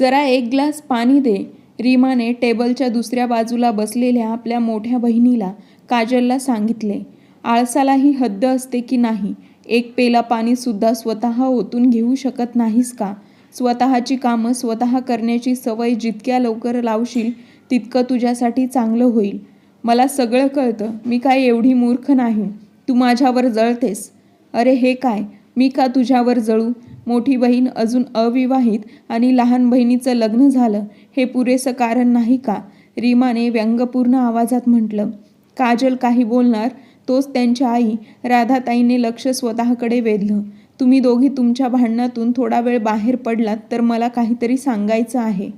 जरा एक ग्लास पाणी दे. रीमाने टेबलच्या दुसऱ्या बाजूला बसलेल्या आपल्या मोठ्या बहिणीला काजलला सांगितले आळसालाही हद्द असते की नाही? एक पेला पाणीसुद्धा स्वतः ओतून घेऊ शकत नाहीस का? स्वतःची कामं स्वतः करण्याची सवय जितक्या लवकर लावशील तितकं तुझ्यासाठी चांगलं होईल. मला सगळं कळतं. मी काय एवढी मूर्ख नाही. तू माझ्यावर जळतेस. अरे हे काय? मी का तुझ्यावर जळू? मोठी बहीण अजून अविवाहित आणि लहान बहिणीचं लग्न झालं. हे पुरेसं कारण नाही का? रीमाने व्यंगपूर्ण आवाजात म्हटलं. काजल काही बोलणार? तोच त्यांच्या आई राधाताईने लक्ष स्वतःकडे वेधलं. तुम्ही दोघी तुमच्या भांडणातून थोडा वेळ बाहेर पडलात तर मला काहीतरी सांगायचं आहे.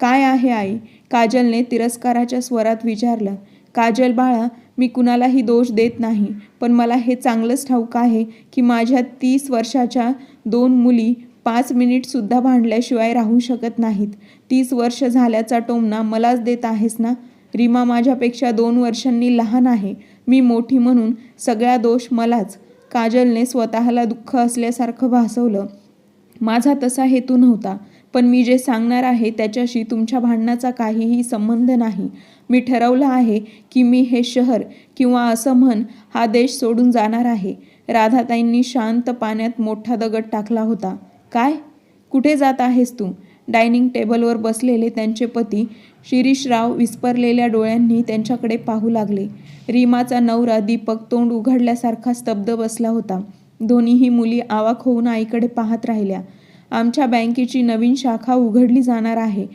काय आहे आई? काजलने तिरस्काराच्या स्वरात विचारलं. काजल बाळा मी कुणालाही दोष देत नाही पण मला हे चांगलंच ठाऊक आहे की माझ्या तीस वर्षाच्या दोन मुली पाच मिनिटसुद्धा भांडल्याशिवाय राहू शकत नाहीत. तीस वर्ष झाल्याचा टोमना मलाच देत आहेस ना? रीमा माझ्यापेक्षा दोन वर्षांनी लहान आहे. मी मोठी म्हणून सगळा दोष मलाच. काजलने स्वतःला दुःख असल्यासारखं भासवलं. माझा तसा हेतू नव्हता. पण मी जे सांगणार आहे त्याच्याशी तुमच्या भांडणाचा काहीही संबंध नाही. मी ठरवलं आहे की मी हे शहर किंवा असं म्हण हा देश सोडून जाणार आहे. राधाताईंनी शांत पाण्यात मोठा दगड टाकला होता. काय? कुठे जात आहेस तू? डायनिंग टेबलवर बसलेले त्यांचे पती शिरीषराव विस्परलेल्या डोळ्यांनी त्यांच्याकडे पाहू लागले. रीमाचा नवरा दीपक तोंड उघडल्यासारखा स्तब्ध बसला होता. दोन्हीही मुली आवाक होऊन आईकडे पाहत राहिल्या. आमच्या बँकेची नवीन शाखा उघडली जाणार आहे.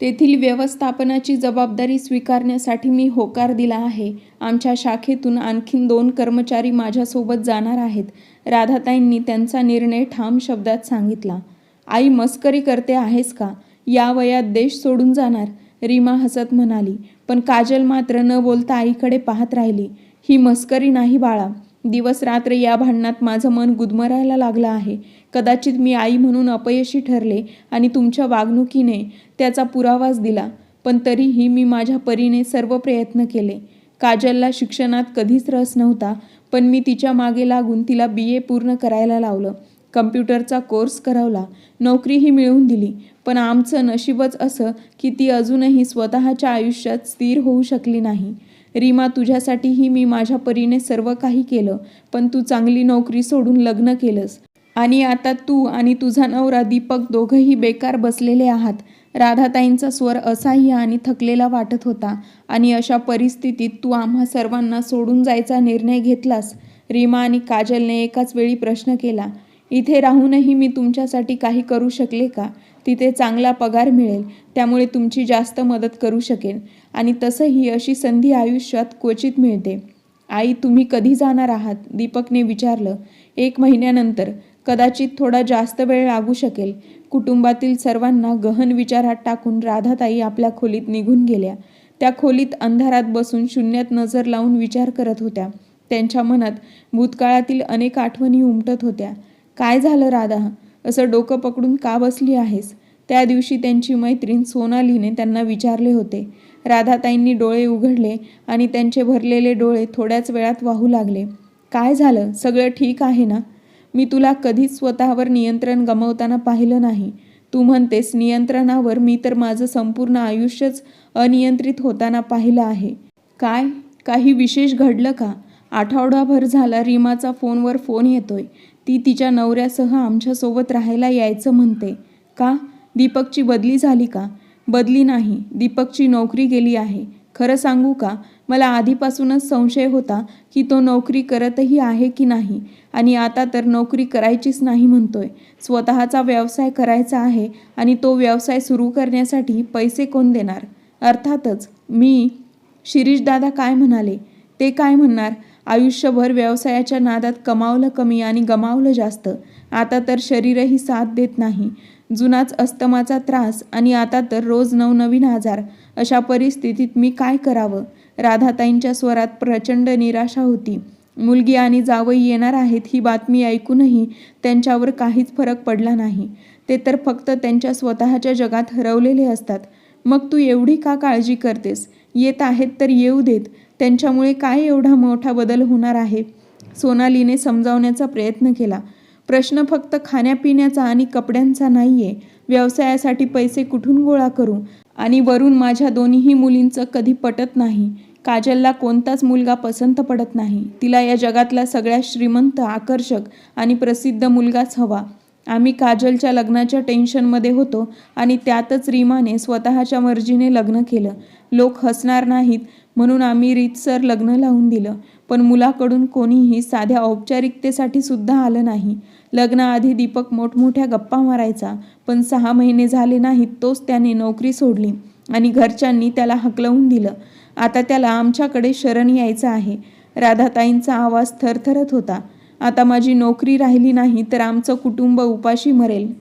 तेथील व्यवस्थापनाची जबाबदारी स्वीकारण्यासाठी मी होकार दिला आहे. आमच्या शाखेतून आणखीन दोन कर्मचारी माझ्यासोबत जाणार आहेत. राधाताईंनी त्यांचा निर्णय ठाम शब्दात सांगितला. आई मस्करी करते आहेस का? या वयात देश सोडून जाणार. रीमा हसत म्हणाली. पण काजल मात्र न बोलता आईकडे पाहत राहिली. ही मस्करी नाही बाळा. दिवस रात्र या भांडणात माझं मन गुदमरायला लागलं आहे. कदाचित मी आई म्हणून अपयशी ठरले आणि तुमच्या वागणुकीने त्याचा पुरावाच दिला पण तरीही मी माझ्या परीने सर्व प्रयत्न केले. काजलला शिक्षणात कधीच रस नव्हता पण मी तिच्यामागे लागून तिला बी ए पूर्ण करायला लावलं. कम्प्युटरचा कोर्स करवला. नोकरीही मिळवून दिली पण आमचं नशीबच असं की ती अजूनही स्वतःच्या आयुष्यात स्थिर होऊ शकली नाही. रीमा तुझ्यासाठीही मी माझ्या परीने सर्व काही केलं पण तू चांगली नोकरी सोडून लग्न केलंस. आणि आता तू आणि तुझा नवरा दीपक दोघंही बेकार बसलेले आहात. राधाताईंचा स्वर असह्य आणि थकलेला वाटत होता. आणि अशा परिस्थितीत तू आम्हा सर्वांना सोडून जायचा निर्णय घेतलास? रीमा आणि काजलने एकाच वेळी प्रश्न केला. इथे राहूनही मी तुमच्यासाठी काही करू शकले का? तिथे चांगला पगार मिळेल त्यामुळे तुमची जास्त मदत करू शकेन. आणि तसंही अशी संधी आयुष्यात क्वचित मिळते. आई तुम्ही कधी जाणार आहात? दीपकने विचारलं. एक महिन्यानंतर. कदाचित थोडा जास्त वेळ लागू शकेल. कुटुंबातील सर्वांना गहन विचारात टाकून राधाताई आपल्या खोलीत निघून गेल्या. त्या खोलीत अंधारात बसून शून्यात नजर लावून विचार करत होत्या. त्यांच्या मनात भूतकाळातील अनेक आठवणी उमटत होत्या. काय झालं राधा? असं डोकं पकडून का बसली आहेस? त्या दिवशी त्यांची मैत्रीण सोनालीने त्यांना विचारले होते. राधाताईंनी डोळे उघडले आणि त्यांचे भरलेले डोळे थोड्याच वेळात वाहू लागले. काय झालं? सगळं ठीक आहे ना? मी तुला कधीच स्वतःवर नियंत्रण गमावताना पाहिलं नाही. तू म्हणतेस नियंत्रणावर मी तर माझं संपूर्ण आयुष्यच अनियंत्रित होताना पाहिलं आहे. काय? काही विशेष घडलं का? आठवडाभर झाला रीमाचा फोनवर फोन येतोय. ती तिच्या नवऱ्यासह आमच्यासोबत राहायला यायचं म्हणते. का? दीपकची बदली झाली का? बदली नाही. दीपकची नोकरी गेली आहे. खरं सांगू का? मला आधीपासूनच संशय होता की तो नोकरी करतही आहे की नाही. आणि आता तर नोकरी करायचीच नाही म्हणतोय. स्वतःचा व्यवसाय करायचा आहे आणि तो व्यवसाय सुरू करण्यासाठी पैसे कोण देणार? अर्थातच मी शिरीषदादा काय म्हणाले? ते काय म्हणणार? आयुष्यभर व्यवसायाच्या नादात कमावलं कमी आणि गमावलं जास्त. आता तर शरीरही साथ देत नाही. जुनाच अस्तमाचा त्रास आणि आता तर रोज नवनवीन आजार. अशा परिस्थितीत मी काय करावं? राधाताईंच्या स्वरात प्रचंड निराशा होती. मुलगी आणि जावई येणार आहेत ही बातमी ऐकूनही त्यांच्यावर काहीच फरक पडला नाही. ते तर फक्त त्यांच्या स्वतःच्या जगात हरवलेले असतात. मग तू एवढी का काळजी करतेस? येत आहेत तर येऊ देत. त्यांच्यामुळे काय एवढा मोठा बदल होणार आहे? सोनालीने समजावण्याचा प्रयत्न केला. प्रश्न फक्त खाण्यापिण्याचा आणि कपड्यांचा नाही आहे व्यवसायासाठी पैसे कुठून गोळा करू? आणि वरून माझ्या दोन्हीही मुलींचं कधी पटत नाही. काजलला कोणताच मुलगा पसंत पडत नाही. तिला या जगातला सगळ्यात श्रीमंत आकर्षक आणि प्रसिद्ध मुलगाच हवा. आम्ही काजलच्या लग्नाच्या टेन्शनमध्ये होतो आणि त्यातच रीमाने स्वतःच्या मर्जीने लग्न केलं. लोक हसणार नाहीत म्हणून आम्ही रीतसर लग्न लावून दिलं. पण मुलाकडून कोणीही साध्या औपचारिकतेसाठी सुद्धा आलं नाही. लग्नाआधी दीपक मोठमोठ्या गप्पा मारायचा पण सहा महिने झाले नाहीत तोच त्याने नोकरी सोडली आणि घरच्यांनी त्याला हकलवून दिलं. आता त्याला आमच्याकडे शरण यायचं आहे. राधाताईंचा आवाज थरथरत होता. आता माझी नोकरी राहिली नाही तर आमचं कुटुंब उपाशी मरेल.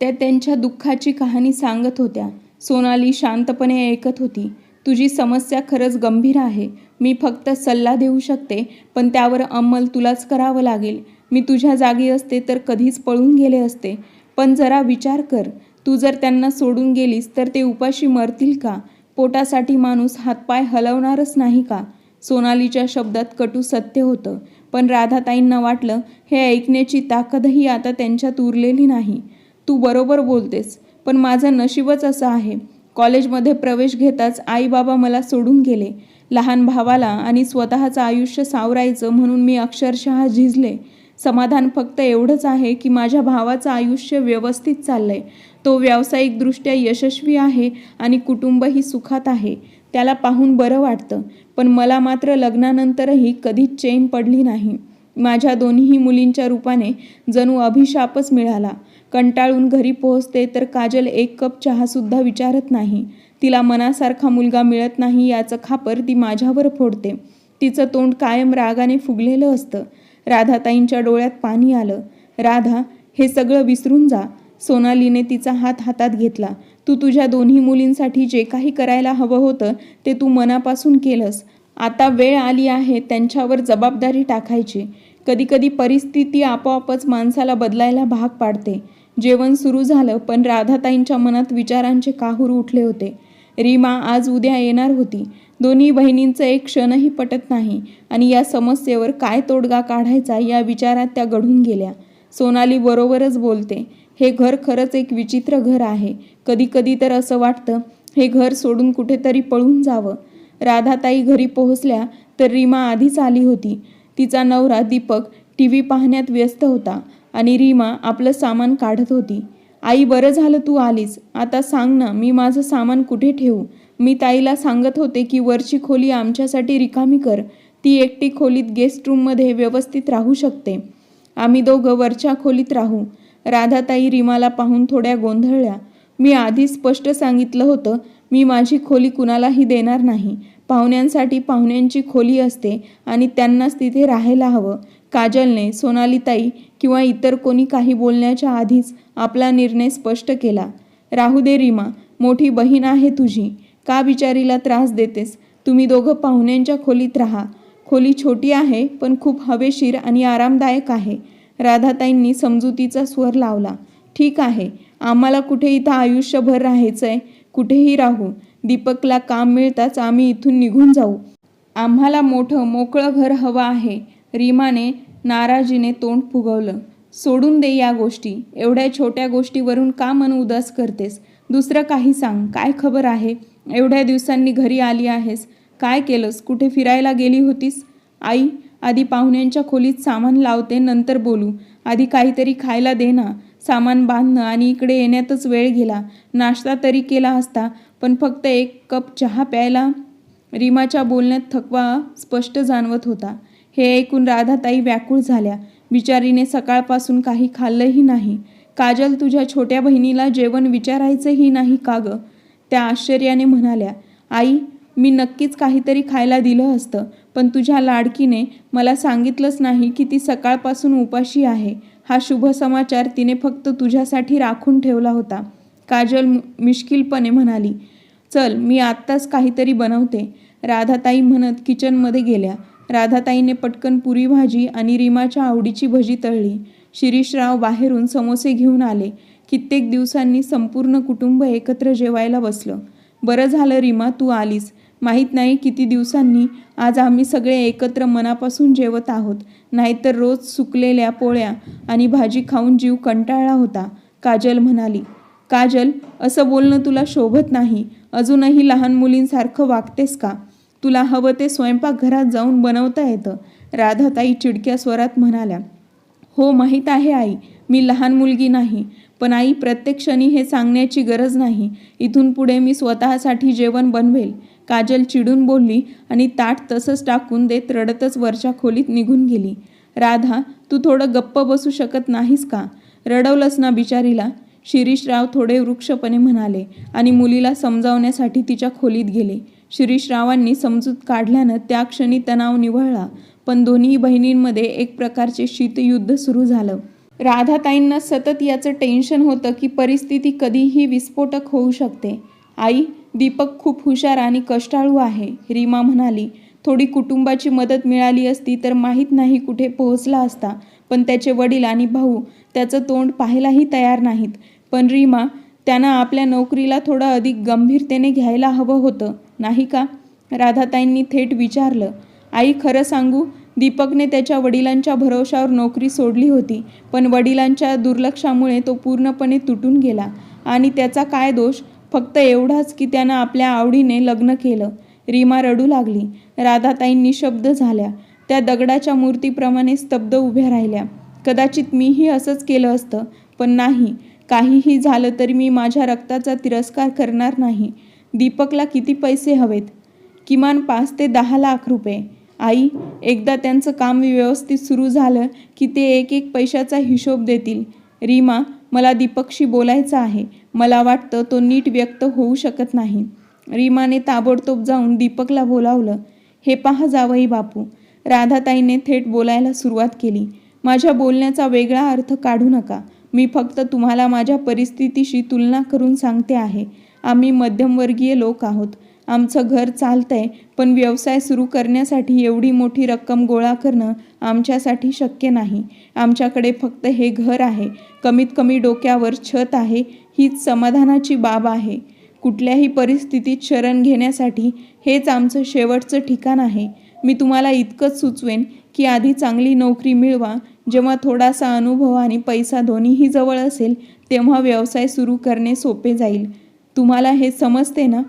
त्या त्यांच्या दुःखाची कहाणी सांगत होत्या. सोनाली शांतपणे ऐकत होती. तुझी समस्या खरंच गंभीर आहे. मी फक्त सल्ला देऊ शकते पण त्यावर अंमल तुलाच करावं लागेल. मी तुझ्या जागी असते तर कधीच पळून गेले असते. पण जरा विचार कर तू जर त्यांना सोडून गेलीस तर ते उपाशी मरतील का? पोटासाठी माणूस हातपाय हलवणारच नाही का? सोनालीच्या शब्दात कटू सत्य होतं पण राधाताईंना वाटलं हे ऐकण्याची ताकदही आता त्यांच्यात उरलेली नाही. तू बरोबर बोलतेस पण माझं नशीबच असं आहे. कॉलेजमध्ये प्रवेश घेताच आई बाबा मला सोडून गेले. लहान भावाला आणि स्वतःचं आयुष्य सावरायचं म्हणून मी अक्षरशः झिजले. समाधान फक्त एवढंच आहे की माझ्या भावाचं आयुष्य व्यवस्थित चाललंय. तो व्यावसायिकदृष्ट्या यशस्वी आहे आणि कुटुंबही सुखात आहे. त्याला पाहून बरं वाटतं पण मला मात्र लग्नानंतरही कधीच चेन पडली नाही. माझ्या दोन्ही मुलींच्या रूपाने जणू अभिशापच मिळाला. कंटाळून घरी पोहोचते तर काजल एक कप चहासुद्धा विचारत नाही. तिला मनासारखा मुलगा मिळत नाही याचं खापर ती माझ्यावर फोडते. तिचं तोंड कायम रागाने फुगलेलं असतं. राधाताईंच्या डोळ्यात पाणी आलं. राधा हे सगळं विसरून जा. सोनालीने तिचा हात हातात घेतला. तू तुझ्या दोन्ही मुलींसाठी जे काही करायला हवं होतं ते तू मनापासून केलंस. आता वेळ आली आहे त्यांच्यावर जबाबदारी टाकायची. कधीकधी परिस्थिती आपोआपच माणसाला बदलायला भाग पाडते. जेवण सुरू झालं पण राधाताईंच्या मनात विचारांचे काहूर उठले होते. रीमा आज उद्या येणार होती. दोन्ही बहिणींचं एक क्षणही पटत नाही आणि या समस्येवर काय तोडगा काढायचा या विचारात त्या घडून गेल्या. सोनाली बरोबरच बोलते हे घर खरंच एक विचित्र घर आहे. कधी कधी तर असं वाटतं हे घर सोडून कुठेतरी पळून जावं. राधाताई घरी पोहोचल्या तर रीमा आधीच आली होती. तिचा नवरा दीपक टी व्ही पाहण्यात व्यस्त होता आणि रीमा आपलं सामान काढत होती. आई बरं झालं तू आलीस. आता सांग ना मी माझं सामान कुठे ठेवू? मी ताईला सांगत होते की वरची खोली आमच्यासाठी रिकामी कर. ती एकटी खोलीत गेस्ट रूममध्ये व्यवस्थित राहू शकते. आम्ही दोघं वरच्या खोलीत राहू. राधाताई रिमाला पाहून थोड्या गोंधळल्या. मी आधी स्पष्ट सांगितलं होतं मी माझी खोली कुणालाही देणार नाही. पाहुण्यांसाठी पाहुण्यांची खोली असते आणि त्यांनाच तिथे राहायला हवं. काजलने सोनालीताई किंवा इतर कोणी काही बोलण्याच्या आधीच आपला निर्णय स्पष्ट केला. राहू दे रीमा मोठी बहीण आहे तुझी. का बिचारीला त्रास देतेस? तुम्ही दोघं पाहुण्यांच्या खोलीत राहा. खोली छोटी आहे पण खूप हवेशीर आणि आरामदायक आहे. राधाताईंनी समजुतीचा स्वर लावला. ठीक आहे आम्हाला कुठे इथं आयुष्यभर राहायचं आहे कुठेही राहू. दीपकला काम मिळताच आम्ही इथून निघून जाऊ. आम्हाला मोठं मोकळं घर हवं आहे. रीमाने नाराजीने तोंड फुगवलं. सोडून दे या गोष्टी. एवढ्या छोट्या गोष्टीवरून का मन उदास करतेस? दुसरं काही सांग. काय खबर आहे? एवढ्या दिवसांनी घरी आली आहेस. काय केलंस? कुठे फिरायला गेली होतीस? आई आधी पाहुण्यांच्या खोलीत सामान लावते नंतर बोलू. आधी काहीतरी खायला दे ना. सामान बांधणं आणि इकडे येण्यातच वेळ गेला. नाश्ता तरी केला असता पण फक्त एक कप चहा प्यायला? रीमाच्या बोलण्यात थकवा स्पष्ट जाणवत होता. हे ऐकून राधाताई व्याकुळ झाल्या. बिचारीने सकाळपासून काही खाल्लंही नाही. काजल तुझ्या छोट्या बहिणीला जेवण विचारायचंही नाही का गं? त्या आश्चर्याने म्हणाल्या आई मी नक्कीच काहीतरी खायला दिलं असतं पण तुझ्या लाडकीने मला सांगितलंच नाही की ती सकाळपासून उपाशी आहे. हा शुभ समाचार तिने फक्त तुझ्यासाठी राखून ठेवला होता. काजल मिश्किलपणे म्हणाली चल मी आत्ताच काहीतरी बनवते. राधाताई म्हणत किचनमध्ये गेल्या. राधाताईने पटकन पुरी भाजी आणि रिमाच्या आवडीची भजी तळली. शिरीषराव बाहेरून समोसे घेऊन आले. कित्येक दिवसांनी संपूर्ण कुटुंब एकत्र जेवायला बसलं. बरं झालं रिमा तू आलीस. माहीत नाही किती दिवसांनी आज आम्ही सगळे एकत्र मनापासून जेवत आहोत. नाहीतर रोज सुकलेल्या पोळ्या आणि भाजी खाऊन जीव कंटाळला होता. काजल म्हणाली काजल असं बोलणं तुला शोभत नाही. अजूनही लहान मुलींसारखं वागतेस का? तुला हवं ते स्वयंपाकघरात जाऊन बनवता येतं. राधाताई चिडक्या स्वरात म्हणाल्या हो माहीत आहे आई मी लहान मुलगी नाही पण आई प्रत्येक क्षणी हे सांगण्याची गरज नाही. इथून पुढे मी स्वतःसाठी जेवण बनवेल. काजल चिडून बोलली आणि ताट तसंच टाकून देत रडतच वरच्या खोलीत निघून गेली. राधा तू थोडं गप्प बसू शकत नाहीस का? रडवलंस ना बिचारीला? शिरीषराव थोडे वृक्षपणे म्हणाले आणि मुलीला समजावण्यासाठी तिच्या खोलीत गेले. शिरीषरावांनी समजूत काढल्यानं त्या क्षणी तणाव निवळला पण दोन्ही बहिणींमध्ये एक प्रकारचे शीतयुद्ध सुरू झालं. राधाताईंना सतत याचं टेन्शन होतं की परिस्थिती कधीही विस्फोटक होऊ शकते. आई दीपक खूप हुशार आणि कष्टाळू आहे रीमा म्हणाली. थोडी कुटुंबाची मदत मिळाली असती तर माहीत नाही कुठे पोहोचला असता. पण त्याचे वडील आणि भाऊ त्याचं तोंड पाहायलाही तयार नाहीत. पण रीमा त्यांना आपल्या नोकरीला थोडं अधिक गंभीरतेने घ्यायला हवं होतं. नाही का? राधाताईंनी थेट विचारलं. आई खरं सांगू दीपकने त्याच्या वडिलांच्या भरोशावर नोकरी सोडली होती पण वडिलांच्या दुर्लक्षामुळे तो पूर्णपणे तुटून गेला. आणि त्याचा काय दोष? फक्त एवढाच की त्यानं आपल्या आवडीने लग्न केलं. रीमा रडू लागली. राधाताई निशब्द झाल्या. त्या दगडाच्या मूर्तीप्रमाणे स्तब्ध उभ्या राहिल्या. कदाचित मीही असंच केलं असतं पण नाही. काहीही झालं तरी मी माझ्या रक्ताचा तिरस्कार करणार नाही. दीपकला किती पैसे हवेत? किमान पाच ते दहा लाख रुपये. आई एकदा त्यांचं काम व्यवस्थित सुरू झालं की ते एक एक पैशाचा हिशोब देतील. रीमा मला दीपकशी बोलायचं आहे. मला वाटतं तो नीट व्यक्त होऊ शकत नाही. रीमाने ताबडतोब जाऊन दीपकला बोलावलं. हे पहा जावई बापू राधाताईने थेट बोलायला सुरुवात केली. माझ्या बोलण्याचा वेगळा अर्थ काढू नका. मी फक्त तुम्हाला माझ्या परिस्थितीशी तुलना करून सांगते आहे. आम्ही मध्यमवर्गीय लोक आहोत. आमचं घर चालतंय पण व्यवसाय सुरू करण्यासाठी एवढी मोठी रक्कम गोळा करणं आमच्यासाठी शक्य नाही. आमच्याकडे फक्त हे घर आहे. कमीत कमी डोक्यावर छत आहे हीच समाधानाची बाब आहे. कुठल्याही परिस्थितीत शरण घेण्यासाठी हेच आमचं शेवटचं ठिकाण आहे. मी तुम्हाला इतकंच सुचवेन की आधी चांगली नोकरी मिळवा. जेव्हा थोडासा अनुभव आणि पैसा दोन्हीही जवळ असेल तेव्हा व्यवसाय सुरू करणे सोपे जाईल. तुम्हाला हे समजते ना?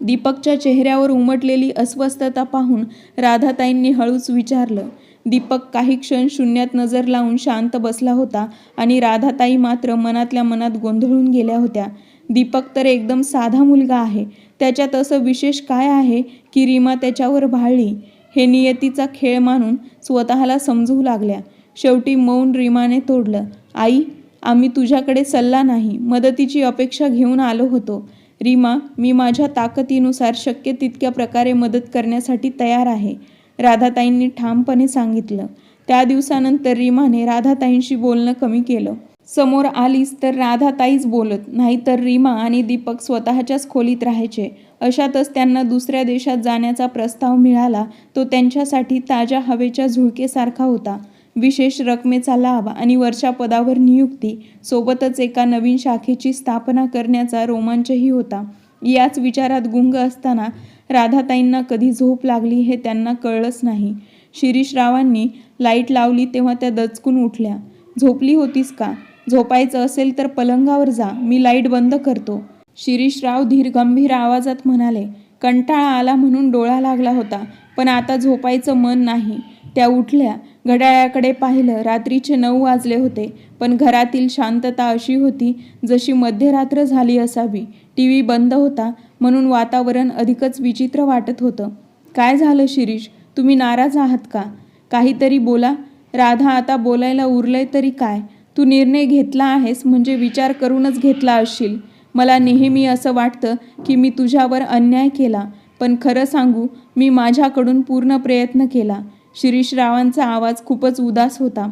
दीपकच्या चेहऱ्यावर उमटलेली अस्वस्थता पाहून राधाताईंनी हळूच विचारलं. दीपक काही क्षण शून्यात नजर लावून शांत बसला होता आणि राधाताई मात्र मनातल्या मनात गोंधळून गेल्या होत्या. दीपक तर एकदम साधा मुलगा आहे. त्याच्यात असं विशेष काय आहे की रीमा त्याच्यावर भाळली? हे नियतीचा खेळ मानून स्वतःला समजू लागल्या. शेवटी मौन रीमाने तोडलं. आई आम्ही तुझ्याकडे सल्ला नाही मदतीची अपेक्षा घेऊन आलो होतो. रीमा मी माझ्या ताकदीनुसार शक्य तितक्या प्रकारे मदत करण्यासाठी तयार आहे राधाताईंनी ठामपणे सांगितलं. त्या दिवसानंतर रीमाने राधाताईंशी बोलणं कमी केलं. समोर आलीस तर राधाताईच बोलत नाहीतर रीमा आणि दीपक स्वतःच्याच खोलीत राहायचे. अशातच त्यांना दुसऱ्या देशात जाण्याचा प्रस्ताव मिळाला तो त्यांच्यासाठी ताज्या हवेच्या झुळकेसारखा होता. विशेष रकमेचा लाभ आणि वर्षापदावर नियुक्ती सोबतच एका नवीन शाखेची स्थापना करण्याचा रोमांचही होता. याच विचारात गुंग असताना राधाताईंना कधी झोप लागली हे त्यांना कळलंच नाही. शिरीषरावांनी लाइट लावली तेव्हा त्या दचकून उठल्या. झोपली होतीस का? झोपायचं असेल तर पलंगावर जा मी लाइट बंद करतो. शिरीषराव धीर गंभीर आवाजात म्हणाले कंटाळा आला म्हणून डोळा लागला होता पण आता झोपायचं मन नाही. त्या उठल्या घड्याळाकडे पाहिलं रात्रीचे नऊ वाजले होते पण घरातील शांतता अशी होती जशी मध्यरात्र झाली असावी. टी. व्ही. बंद होता म्हणून वातावरण अधिकच विचित्र वाटत होतं. काय झालं शिरीष? तुम्ही नाराज आहात का? काहीतरी बोला. राधा आता बोलायला उरलंय तरी काय? तू निर्णय घेतला आहेस म्हणजे विचार करूनच घेतला असशील. मला नेहमी असं वाटतं की मी तुझ्यावर अन्याय केला पण खरं सांगू मी माझ्याकडून पूर्ण प्रयत्न केला. शिरीषरावांचा आवाज खूपच उदास होता.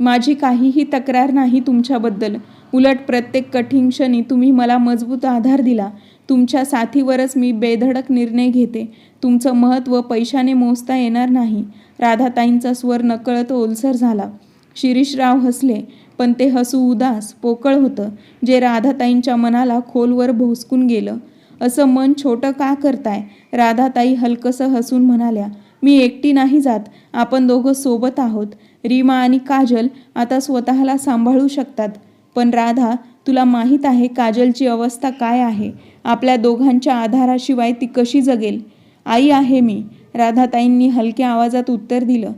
माझी काहीही तक्रार नाही तुमच्याबद्दल. उलट प्रत्येक कठीण क्षणी तुम्ही मला मजबूत आधार दिला. तुमच्या साथीवरच मी बेधडक निर्णय घेते. तुमचं महत्त्व पैशाने मोजता येणार नाही. राधाताईंचा स्वर नकळत ओलसर झाला. शिरीषराव हसले पण ते हसू उदास पोकळ होतं जे राधाताईंच्या मनाला खोलवर भोसकून गेलं. असं मन छोटं का करताय? राधाताई हलकसं हसून म्हणाल्या मी एकटी नाही जात. आपण दोघं सोबत आहोत. रीमा आणि काजल आता स्वतःला सांभाळू शकतात. पण राधा तुला माहीत आहे काजलची अवस्था काय आहे? आपल्या दोघांच्या आधाराशिवाय ती कशी जगेल? आई आहे मी. राधाताईंनी हलक्या आवाजात उत्तर दिलं.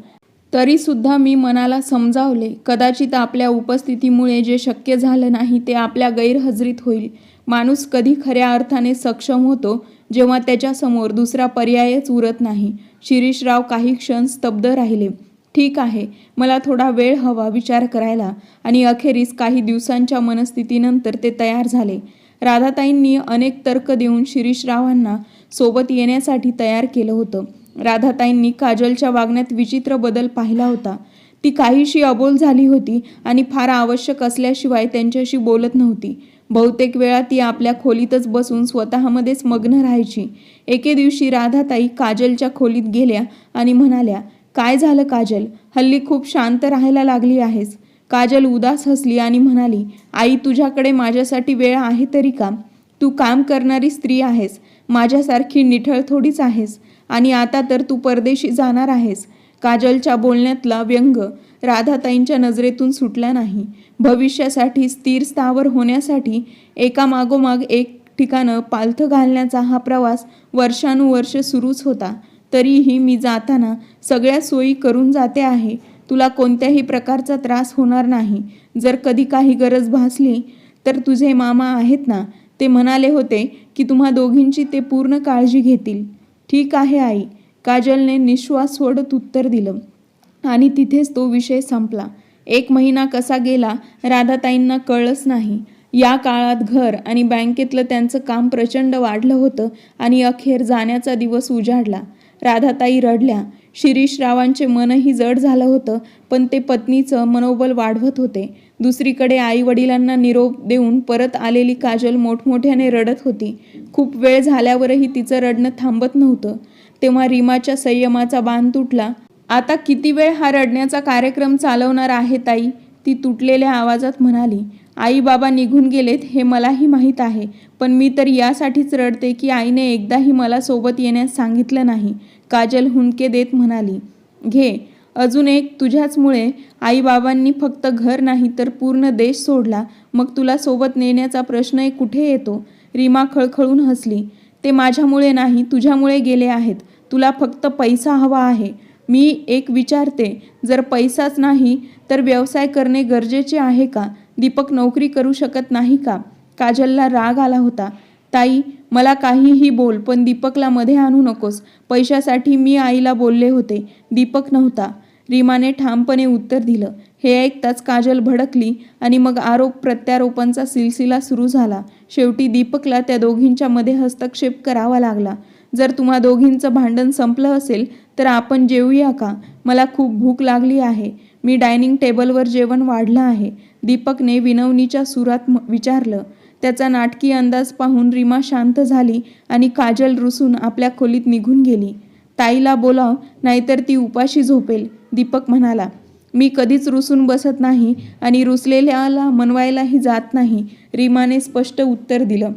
तरीसुद्धा मी मनाला समजावले. कदाचित आपल्या उपस्थितीमुळे जे शक्य झालं नाही ते आपल्या गैरहजरीत होईल. माणूस कधी खऱ्या अर्थाने सक्षम होतो जेव्हा त्याच्यासमोर दुसरा पर्यायच उरत नाही. शिरीषराव काही क्षण स्तब्ध राहिले. ठीक आहे मला थोडा वेळ हवा विचार करायला. आणि अखेरीस काही दिवसांच्या मनस्थितीनंतर ते तयार झाले. राधाताईंनी अनेक तर्क देऊन शिरीषरावांना सोबत येण्यासाठी तयार केलं होतं. राधाताईंनी काजलच्या वागण्यात विचित्र बदल पाहिला होता. ती काहीशी अबोल झाली होती आणि फार आवश्यक असल्याशिवाय त्यांच्याशी बोलत नव्हती. बहुतेक वेळा ती आपल्या खोलीतच बसून स्वतःमध्येच मग्न राहायची. एके दिवशी राधाताई काजलच्या खोलीत गेल्या आणि म्हणाल्या काय झालं काजल? हल्ली खूप शांत राहायला लागली आहेस. काजल उदास हसली आणि म्हणाली आई तुझ्याकडे माझ्यासाठी वेळ आहे तरी का? तू काम करणारी स्त्री आहेस. माझ्यासारखी निठळ थोडीच आहेस. आणि आता तर तू परदेशी जाणार आहेस. काजलच्या बोलण्यातला व्यंग राधाताईंच्या नजरेतून सुटला नाही. भविष्यासाठी स्थिर स्थावर होण्यासाठी एकामागोमाग एक ठिकाणं पालथं घालण्याचा हा प्रवास वर्षानुवर्ष सुरूच होता. तरीही मी जाताना सगळ्या सोयी करून जाते आहे. तुला कोणत्याही प्रकारचा त्रास होणार नाही. जर कधी काही गरज भासली तर तुझे मामा आहेत ना? ते म्हणाले होते की तुम्हा दोघींची ते पूर्ण काळजी घेतील. ठीक आहे आई. काजलने निश्वास सोडत उत्तर दिलं. आणि तिथेच तो विषय संपला. एक महिना कसा गेला राधाताईंना कळलंच नाही. या काळात घर आणि बँकेतलं त्यांचं काम प्रचंड वाढलं होतं आणि अखेर जाण्याचा दिवस उजाडला. राधाताई रडल्या. शिरीषरावांचे मनही जड झालं होतं पण ते पत्नीचं मनोबल वाढवत होते. दुसरीकडे आई वडिलांना निरोप देऊन परत आलेली काजल मोठमोठ्याने रडत होती. खूप वेळ झाल्यावरही तिचं रडणं थांबत नव्हतं. तेव्हा रीमाच्या संयमाचा बांध तुटला. आता किती वेळ हा रडण्याचा कार्यक्रम चालवणार आहे ताई? ती तुटलेल्या आवाजात म्हणाली. आई बाबा निघून गेलेत हे मलाही माहीत आहे पण मी तर यासाठीच रडते की आईने एकदाही मला सोबत येण्यास सांगितलं नाही. काजल हुंदके देत म्हणाली घे अजून एक तुझ्याचमुळे आईबाबांनी फक्त घर नाही तर पूर्ण देश सोडला. मग तुला सोबत नेण्याचा प्रश्न कुठे येतो? रीमा खळखळून हसली ते माझ्यामुळे नाही तुझ्यामुळे गेले आहेत. तुला फक्त पैसा हवा आहे. मी एक विचारते जर पैसाच नाही तर व्यवसाय करणे गरजेचे आहे का? दीपक नोकरी करू शकत नाही का? काजलला राग आला होता. ताई मला काहीही बोल पण दीपकला मध्ये आणू नकोस. पैशासाठी मी आईला बोलले होते. दीपक नव्हता. रीमाने ठामपणे उत्तर दिलं. हे ऐकताच काजल भडकली आणि मग आरोप प्रत्यारोपांचा सिलसिला सुरू झाला. शेवटी दीपकला त्या दोघींच्या मध्ये हस्तक्षेप करावा लागला. जर तुम्हा दोघींचं भांडण संपलं असेल तर आपण जेवूया का? मला खूप भूक लागली आहे. मी डायनिंग टेबलवर जेवण वाढलं आहे. दीपकने विनवणीच्या सुरात म- विचारलं. त्याचा नाटकी अंदाज पाहून रीमा शांत झाली आणि काजल रुसून आपल्या खोलीत निघून गेली. ताईला बोलाव नाहीतर ती उपाशी झोपेल दीपक म्हणाला. मी कधीच रुसून बसत नाही आणि रुसलेल्याला मनवायलाही जात नाही रीमाने स्पष्ट उत्तर दिलं.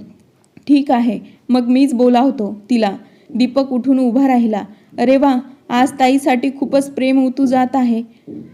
ठीक आहे. मग मीच बोलावतो तिला. दीपक उठून उभा राहिला. अरे वा आज ताईसाठी खूपच प्रेम उतू जात आहे.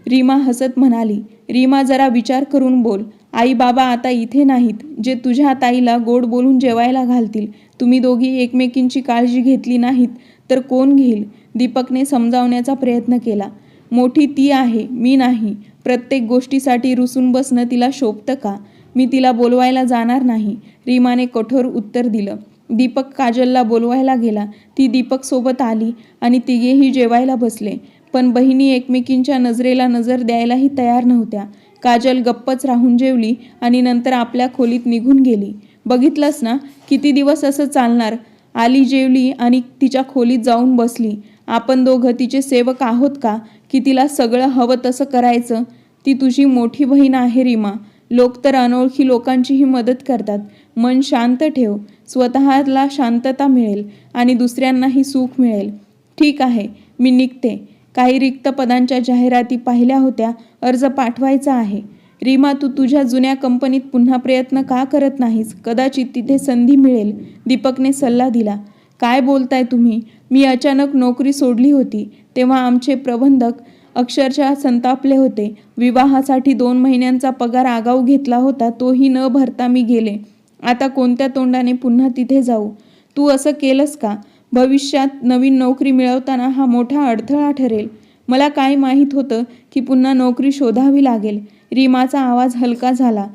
रीमा हसत म्हणाली. रीमा जरा विचार करून बोल. आई बाबा आता इथे नाहीत जे तुझ्या ताईला गोड बोलून जेवायला घालतील. तुम्ही दोघी एकमेकींची काळजी घेतली नाहीत तर कोण घेईल? दीपकने समजावण्याचा प्रयत्न केला. मोठी ती आहे मी नाही. प्रत्येक गोष्टीसाठी रुसून बसणं तिला शोभतं का? मी तिला बोलवायला जाणार नाही. रीमाने कठोर उत्तर दिलं. दीपक काजलला बोलवायला गेला. ती दीपक सोबत आली आणि तिघेही जेवायला बसले. पण बहिणी एकमेकींच्या नजरेला नजर द्यायलाही तयार नव्हत्या. काजल गप्पच राहून जेवली आणि नंतर आपल्या खोलीत निघून गेली. बघितलंस ना? किती दिवस असं चालणार? आली जेवली आणि तिच्या खोलीत जाऊन बसली. आपण दोघं तिचे सेवक आहोत का? की तिला सगळं हवं तसं करायचं? ती तुझी मोठी बहीण आहे रीमा. लोक तर अनोळखी लोकांचीही मदत करतात. मन शांत ठेव. स्वतःला शांतता मिळेल आणि दुसऱ्यांनाही सुख मिळेल. ठीक आहे मी निघते. काही रिक्त पदांच्या जाहिराती पाहिल्या होत्या. अर्ज पाठवायचा आहे. रीमा तू तुझ्या जुन्या कंपनीत पुन्हा प्रयत्न का करत नाहीस? कदाचित तिथे संधी मिळेल. दीपकने सल्ला दिला. काय बोलताय तुम्ही? मी अचानक नोकरी सोडली होती. तेव्हा आमचे प्रबंधक अक्षरशः संतापले होते. विवाहासाठी दोन महिन्यांचा पगार आगाऊ घेतला होता तोही न भरता मी गेले. आता कोणत्या तोंडाने पुन्हा तिथे जाऊ? तू असं केलंस का? भविष्यात नवीन नोकरी मिळवताना हा मोठा अडथळा ठरेल. मला काय माहीत होतं की पुन्हा नोकरी शोधावी लागेल. रीमाचा आवाज हलका झाला.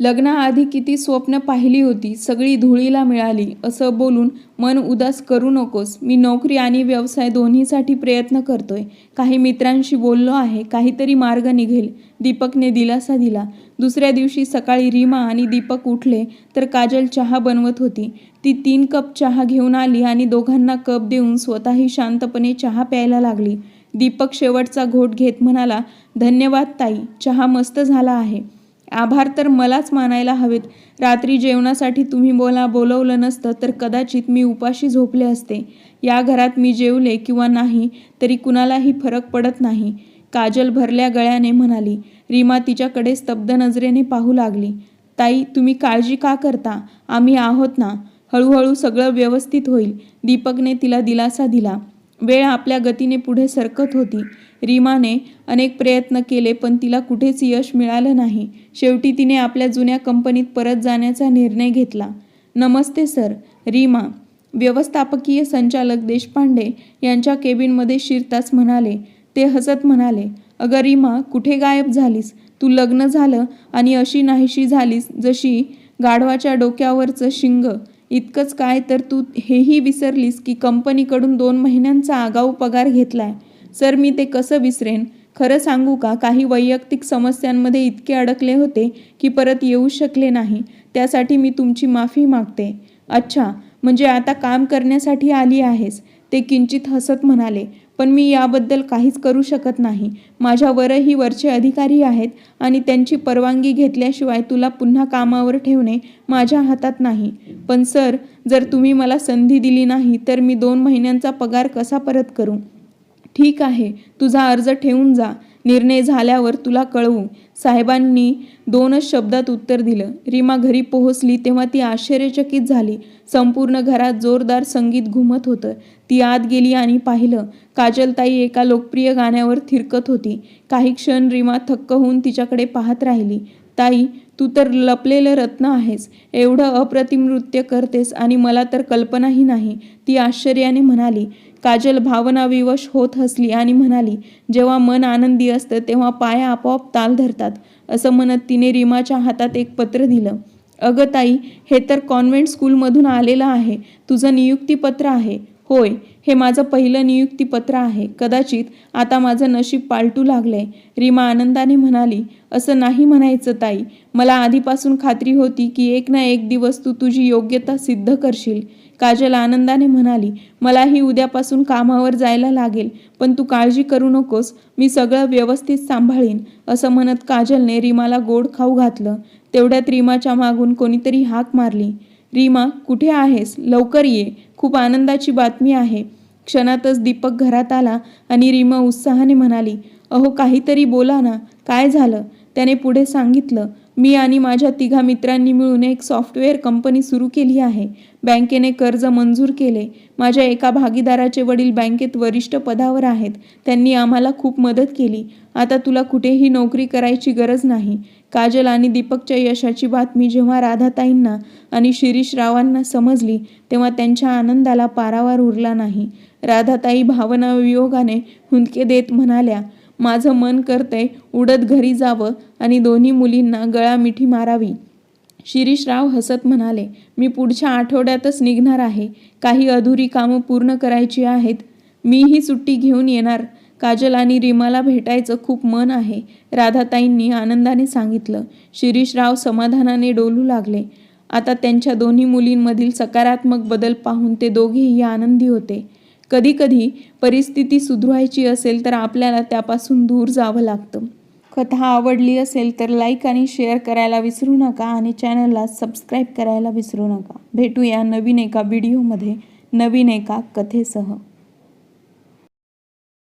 लग्नाआधी किती स्वप्न पाहिली होती सगळी धुळीला मिळाली. असं बोलून मन उदास करू नकोस. मी नोकरी आणि व्यवसाय दोन्हीसाठी प्रयत्न करतोय. काही मित्रांशी बोललो आहे काहीतरी मार्ग निघेल. दीपकने दिलासा दिला. दुसऱ्या दिवशी सकाळी रीमा आणि दीपक उठले तर काजल चहा बनवत होती. ती तीन कप चहा घेऊन आली आणि दोघांना कप देऊन स्वतःही शांतपणे चहा प्यायला लागली. दीपक शेवटचा घोट घेत म्हणाला धन्यवाद ताई चहा मस्त झाला आहे. आभार तर मलाच मानायला हवेत. रात्री जेवणासाठी तुम्ही बोला बोलवलं नसतं तर कदाचित मी उपाशी झोपले असते. या घरात मी जेवले किंवा नाही तरी कुणालाही फरक पडत नाही. काजल भरल्या गळ्याने म्हणाली रीमा तिच्याकडे स्तब्ध नजरेने पाहू लागली. ताई तुम्ही काळजी का करता? आम्ही आहोत ना? हळूहळू सगळं व्यवस्थित होईल. दीपकने तिला दिलासा दिला. वेळ आपल्या गतीने पुढे सरकत होती. रीमाने अनेक प्रयत्न केले पण तिला कुठेच यश मिळालं नाही. शेवटी तिने आपल्या जुन्या कंपनीत परत जाण्याचा निर्णय घेतला. नमस्ते सर. रीमा व्यवस्थापकीय संचालक देशपांडे यांच्या केबिनमध्ये शिरताच म्हणाले. ते हसत म्हणाले अगं रीमा कुठे गायब झालीस? तू लग्न झालं आणि अशी नाहीशी झालीस जशी गाढवाच्या डोक्यावरचं शिंग. इतकंच काय तर तू हेही विसरलीस की कंपनीकडून दोन महिन्यांचा आगाऊ पगार घेतलाय. सर मी ते कसं विसरेन? खरं सांगू का काही वैयक्तिक समस्यांमध्ये इतके अडकले होते की परत येऊ शकले नाही. त्यासाठी मी तुमची माफी मागते. अच्छा म्हणजे आता काम करण्यासाठी आली आहेस. ते किंचित हसत म्हणाले पण मी याबद्दल काहीच करू शकत नाही. माझ्यावरही वरचे अधिकारी आहेत आणि त्यांची परवानगी घेतल्याशिवाय तुला पुन्हा कामावर ठेवणे माझ्या हातात नाही. पण सर जर तुम्ही मला संधी दिली नाही तर मी दोन महिन्यांचा पगार कसा परत करू? ठीक आहे तुझा अर्ज ठेवून जा. निर्णय झाल्यावर तुला कळवू. साहेबांनी दोनच शब्दात उत्तर दिलं. रीमा घरी पोहोचली तेव्हा ती आश्चर्यचकित झाली. संपूर्ण घरात जोरदार संगीत घुमत होतं. ती आत गेली आणि पाहिलं काजलताई एका लोकप्रिय गाण्यावर थिरकत होती. काही क्षण रीमा थक्क होऊन तिच्याकडे पाहत राहिली. ताई तू तर लपलेलं रत्न आहेस. एवढं अप्रतिम नृत्य करतेस आणि मला तर कल्पनाही नाही. ती आश्चर्याने म्हणाली काजल भावनाविवश होत हसली आणि म्हणाली जेव्हा मन आनंदी असतं तेव्हा पाय आपोआप ताल धरतात असं म्हणत तिने रीमाच्या हातात एक पत्र दिलं. अगं ताई हे तर कॉन्व्हेंट स्कूलमधून आलेलं आहे तुझं नियुक्तीपत्र आहे. होय हे माझं पहिलं नियुक्तीपत्र आहे. कदाचित आता माझं नशीब पालटू लागलंय. रीमा आनंदाने म्हणाली असं नाही म्हणायचं ताई. मला आधीपासून खात्री होती की एक ना एक दिवस तू तुझी योग्यता सिद्ध करशील. काजल आनंदाने म्हणाली मलाही उद्यापासून कामावर जायला लागेल पण तू काळजी करू नकोस मी सगळं व्यवस्थित सांभाळीन असं म्हणत काजलने रीमाला गोड खाऊ घातलं. तेवढ्यात रीमाच्या मागून कोणीतरी हाक मारली. रीमा कुठे आहेस? लवकर ये. खूप आनंदाची बातमी आहे. क्षणातच दीपक घरात आला आणि रीमा उत्साहाने म्हणाली अहो काहीतरी बोला ना. काय झालं? त्याने पुढे सांगितलं मी आणि माझ्या तिघा मित्रांनी मिळून एक सॉफ्टवेअर कंपनी सुरू केली आहे. बँकेने कर्ज मंजूर केले. माझ्या एका भागीदाराचे वडील बँकेत वरिष्ठ पदावर आहेत. त्यांनी आम्हाला खूप मदत केली. आता तुला कुठेही नोकरी करायची गरज नाही. काजल आणि दीपकच्या यशाची बातमी जेव्हा राधाताईंना आणि शिरीष रावांना समजली तेव्हा त्यांच्या आनंदाला पारावार उरला नाही. राधाताई भावना वियोगाने हुंदके देत म्हणाल्या माझं मन करतंय उडत घरी जावं आणि दोन्ही मुलींना गळा मिठी मारावी. शिरीषराव हसत म्हणाले मी पुढच्या आठवड्यातच निघणार आहे. काही अधुरी कामं पूर्ण करायची आहेत. मीही सुट्टी घेऊन येणार. काजल आणि रीमाला भेटायचं खूप मन आहे. राधाताईंनी आनंदाने सांगितलं. शिरीषराव समाधानाने डोलू लागले. आता त्यांच्या दोन्ही मुलींमधील सकारात्मक बदल पाहून ते दोघेही आनंदी होते. कधीकधी परिस्थिती सुधरवायची असेल तर आपल्याला त्यापासून दूर जावं लागतं. कथा आवडली असेल तर लाईक आणि शेअर करायला विसरू नका आणि चॅनलला सबस्क्राईब करायला विसरू नका. भेटूया नवीन एका व्हिडिओमध्ये नवीन एका कथेसह.